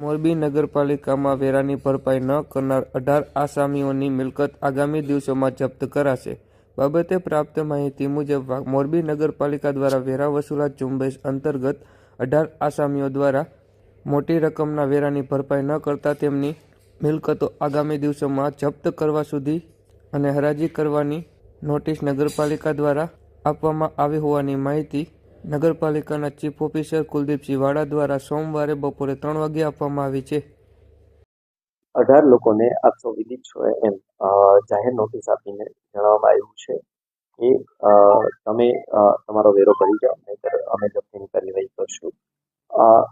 મોરબી નગરપાલિકામાં વેરાની ભરપાઈ ન કરનાર અઢાર આસામીઓની મિલકત આગામી દિવસોમાં જપ્ત કરાશે. બાબતે પ્રાપ્ત માહિતી મુજબ મોરબી નગરપાલિકા દ્વારા વેરા વસૂલાત ઝુંબેશ અંતર્ગત અઢાર આસામીઓ દ્વારા મોટી રકમના વેરાની ભરપાઈ ન કરતા તેમની મિલકતો આગામી દિવસોમાં જપ્ત કરવા સુધી અને હરાજી કરવાની નોટિસ નગરપાલિકા દ્વારા આપવામાં આવી હોવાની માહિતી નગરપાલિકાના ચીફ ઓફિસર કુલદીપસિંહ વાડા દ્વારા સોમવારે બપોરે ત્રણ વાગે આપવામાં આવી છે. અઢાર લોકોને આપ સૌ વિદિત છો એમ જાહેર નોટિસ આપીને જણાવવામાં આવ્યું છે કે તમે તમારો વેરો ભરી જાઓ, નહીંતર અમે જપ્તીની કાર્યવાહી કરશું.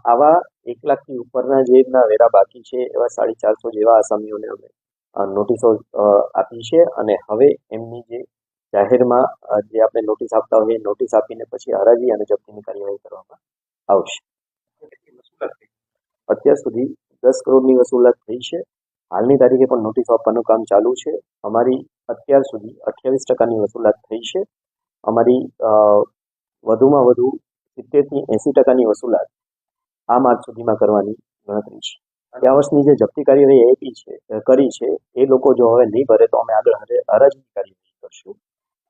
આવા એક લાખથી ઉપરના જેના વેરા બાકી છે, એવા સાડી ચારસો જેવા આસામીઓને અમે નોટિસો આપી છે અને હવે એમની જે જાહેરમાં જે આપણે નોટિસ આપતા હોઈએ એ નોટિસ આપીને પછી હરાજી અને જપ્તીની કાર્યવાહી કરવામાં આવશે. અત્યાર સુધી દસ કરોડની વસૂલાત થઈ છે. હાલની તારીખે પણ નોટિસ આપવાનું કામ ચાલુ છે. અમારી અત્યાર સુધી અઠ્યાવીસ ટકાની વસૂલાત થઈ છે. અમારી વધુમાં વધુ સિત્તેરથી એંસી ટકાની વસૂલાત આ માર્ચ સુધીમાં કરવાની ગણતરી છે. ગયા વર્ષની જે જપ્તી કાર્યવાહી આપી છે, કરી છે, એ લોકો જો હવે નહીં ભરે તો અમે આગળ હરે- હરાજીની કાર્યવાહી કરશું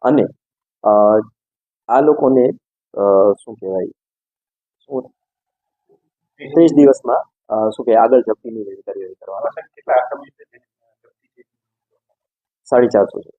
અને અ, આ લોકોને શું કહેવાય શું? ત્રીસ દિવસમાં શું કે આગળ જપ્તીની કાર્યવાહી કરવામાં સાડી ચારસો છે.